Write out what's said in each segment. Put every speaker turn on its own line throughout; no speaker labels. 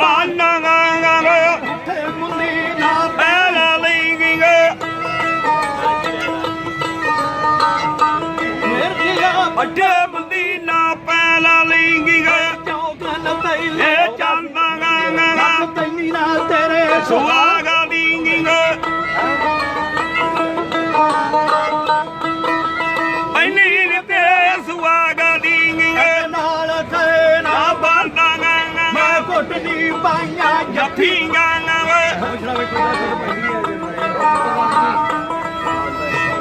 ਬਾਨਾ ਗਾਂਗਾ ਵੇ
ਉੱਥੇ ਮੁੰਨੀ ਨਾ
ਪਹਿਲਾ ਲਈ ਗਈਏ
ਮਿਰਜੀਆ
ਵੱਡੇ ਬੰਦੀ ਨਾ ਪਹਿਲਾ ਲਈ ਗਈਏ
ਚੌਗਨ ਤੈਨੂੰ
ਇਹ ਚੰਦਾ ਗਾਂਗਾ।
ਤੈਨੀ ਨਾਲ ਤੇਰੇ
ਸੁਆਗਾ ਦੀ
ਪਾਈਆਂ
ਜੱਫੀ ਗਾਂਗਾ ਵੇ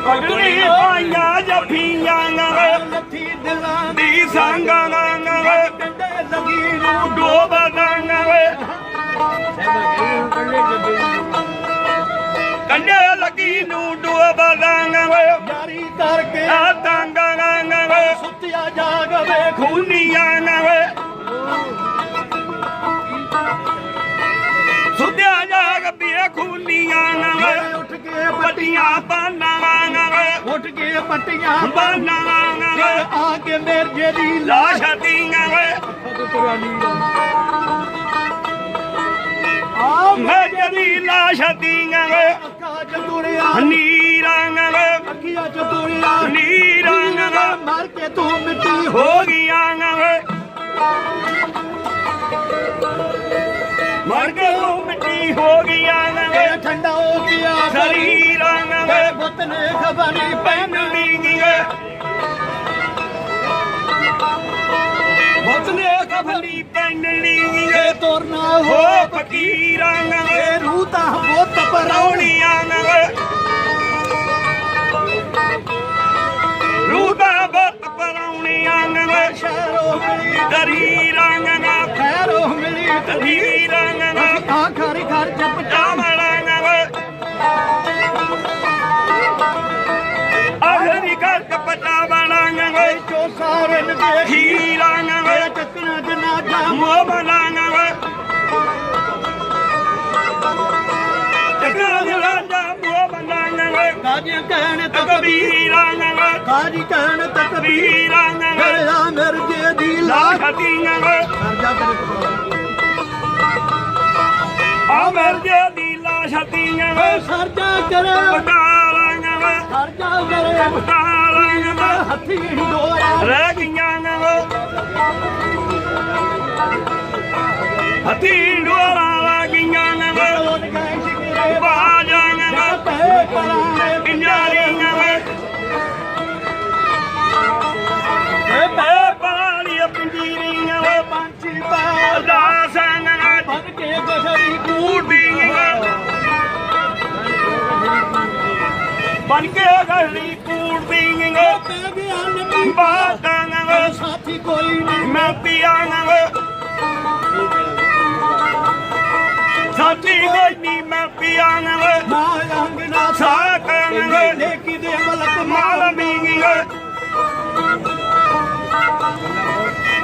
ਪਗੜੀ ਪਾਈਆਂ ਜੱਫੀਆਂ ਵੇ
ਲੱਥੀ ਦਿਲਾਂ
ਦੀ ਸੰਗਾਂ ਗਾਂਗਾ ਵੇ
ਡੰਡੇ ਲੱਗੀ ਨੂੰ
ਡੋਬ ਗਾਂਗਾ ਵੇ ਕੰਡੇ ਲੱਗੀ ਨੂੰ ਡੋਬ ਗਾਂਗਾ ਵੇ
ਯਾਰੀ ਕਰਕੇ
ਆ ਤਾਂਗਾ ਗਾਂਗਾ ਵੇ
ਸੁੱਤਿਆ ਜਾਗ ਵੇ
ਖੂਨੀਆਂ ਨਾ ਪੀਏ ਖੂਨੀਆਂ ਨਾ
ਉੱਠ ਕੇ
ਪੱਟੀਆਂ। ਬਾਨਾਂ ਨਾ
ਉੱਠ ਕੇ ਪੱਟੀਆਂ।
ਬਾਨਾਂ ਨਾ
ਆ ਕੇ ਮਿਰਜੇ ਦੀ
ਲਾਸ਼ ਦੀਆਂ ਵੇ
ਆ
ਮੈਂ ਜਦੀ ਲਾਸ਼ ਦੀਆਂ ਵੇ
ਅੱਖਾਂ ਚ ਤੁਰਿਆ।
ਨੀਰਾਂ ਨਾ
ਅੱਖੀਆਂ ਚ ਤੁਰਿਆ।
ਨੀਰਾਂ ਨਾ
ਮਰ ਕੇ ਤੂੰ ਮਿੱਟੀ ਹੋ
ਹੋ
ਠੰਡਾ ਹੋ ਗਿਆ।
ਸਰੀਰਾਂ ਨਾ
ਤੇ ਬੁੱਤ ਨੇ ਖਬਰੀ ਪੈਨ
ਪੈਨਣੀ ਗੀਏ ਬਦਲੇ ਕਫਲੀ ਪੈਨਣੀ ਗੀਏ
ਤੇ ਤੁਰਨਾ
ਹੋ ਫਕੀਰਾਂ
ਤੇ ਰੂਹ ਤਾਂ ਬੁੱਤ ਪਰਾਉਣੀ
ਰੌਣੀਆਂ ਵੇ ਰੂਦਾ ਬੱਤ ਪਰੌਣੀਆਂ ਵੇ
ਸ਼ਹਿਰੋ ਮਿਲੀ।
ਦਰੀਰਾਂ ਵੇ
ਖੈਰੋ ਮਿਲੀ।
ਤਦੀਰਾਂ
ਕਾਜੀਆਂ ਕਹਿਣ ਤੱਕ
ਕਬੀਰਾਂ ਵੇ
ਕਾਜੀ ਕਹਿਣ ਤੱਕ ਵੀ
ਕਬੀਰਾਂ ਵੇ
ਮੇਰੇ ਮਿਰਜੇ ਦੀ ਲਾਸ਼
ਲਾਖ ਦੀਆਂ ਵੇ
ਕਰ ਜਾ ਤੇਰੇ
ਆ ਮਰਜੇ ਦੀ ਲਾਸ਼ ਦੀਆਂ ਵੇ
ਸਰਜਾ ਕਰੇ
ਪਟਾਲਾਂ
ਸਰਜਾ ਕਰੇ
ਪਟਾਲਾਂ
ਹੱਥੀ ਡੋਰਾ
ਰਹਿ ਗਈਆਂ ਹੱਥੀ
ਬਨ ਕੇ
ਗਲੀ
ਗਿਆ ਨੰਦੀ
ਬਾਤਾਂ ਵੇ
ਸਾਥੀ ਕੋਈ ਨਹੀਂ
ਮੈਂ ਪੀਆਂ ਵੇ ਸਾਥੀ ਕੋਈ ਨਹੀਂ ਮੈਂ ਪੀਆਂ ਵੇ
ਨਾ ਰੰਗ ਨਾ
ਸਾਕਾਂ ਵੇ
ਨੇਕੀ ਦੇ ਮਲਕ
ਮਾਲ ਮੀਂਗੇ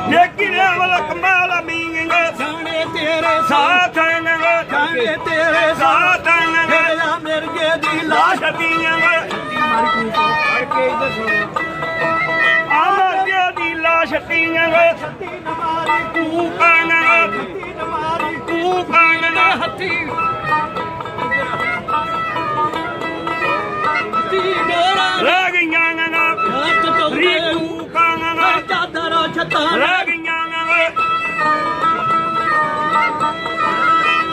ਨੇਕੀ ਦੇ ਮਲਕ ਮਾਲ ਮੀਂਗੇ
ਜਾਣੇ ਤੇਰੇ
ਸਾਥ। ਨੇ
ਜਾਣੇ ਤੇਰੇ
ਸਾਥ। ਦੀਆਂ ਵੇ
ਹੱਤੀ ਨ ਮਾਰੀ
ਤੂੰ ਕਾਣਾ
ਹੱਤੀ ਨ ਮਾਰੀ
ਤੂੰ ਕਾਣਾ
ਹੱਤੀ ਹੱਤੀ ਡੋਰਾ
ਰਹਿ ਗਈਆਂ ਨਾ
ਹੱਥ ਤੋਂ
ਰੀ ਤੂੰ ਕਾਣਾ
ਚਾਦਰ ਛੱਤਾਂ
ਰਹਿ ਗਈਆਂ ਨਾ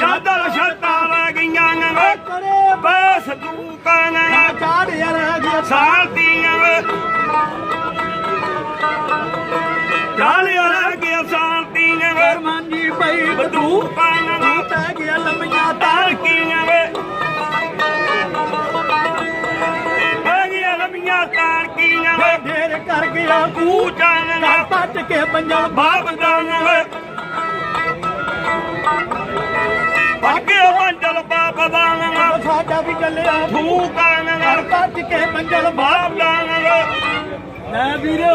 ਚਾਦਰ ਛੱਤਾਂ ਰਹਿ ਗਈਆਂ ਨਾ
ਕਰੇ
ਬਸ ਤੂੰ ਕਾਣਾ
ਚਾੜਿਆ ਰਹਿ ਗਿਆ।
ਸਾਲਤੀਆਂ ਵੇ। ਚਾਲਿਆ ਰਹਿ ਗਿਆ ਸਾਲਤੀਆਂ ਵੇ?
ਮਾਨੀ ਪਈ
ਬੰਦੂਕਾਂ ਨਾਲ
ਪੈ ਗਿਆ ਲੰਮੀਆਂ
ਤਾਰ। ਕੀਆਂ ਵੇ? ਆ ਗਿਆ ਲੰਮੀਆਂ ਤਾਰ ਕੀਆਂ ਵੇ?
ਢੇਰ ਕਰ ਗਿਆ
ਤੂੰ। ਜਾਣ ਨਾ।
ਪੱਟ ਕੇ ਬੰਜਲ
ਬਾਪ ਦਾਣਾ ਵੇ। ਅੱਗੇ ਮੰਡਲ ਬਾਪ ਦਾਣਾ
ਸਾਡਾ ਵੀ ਚੱਲਿਆ
ਕਾਣਾ
ਘਰ ਪੱਟ ਕੇ ਬੰਜਲ
ਬਾਪ ਦਾਣਾ
ਮੈਂ ਵੀਰੋ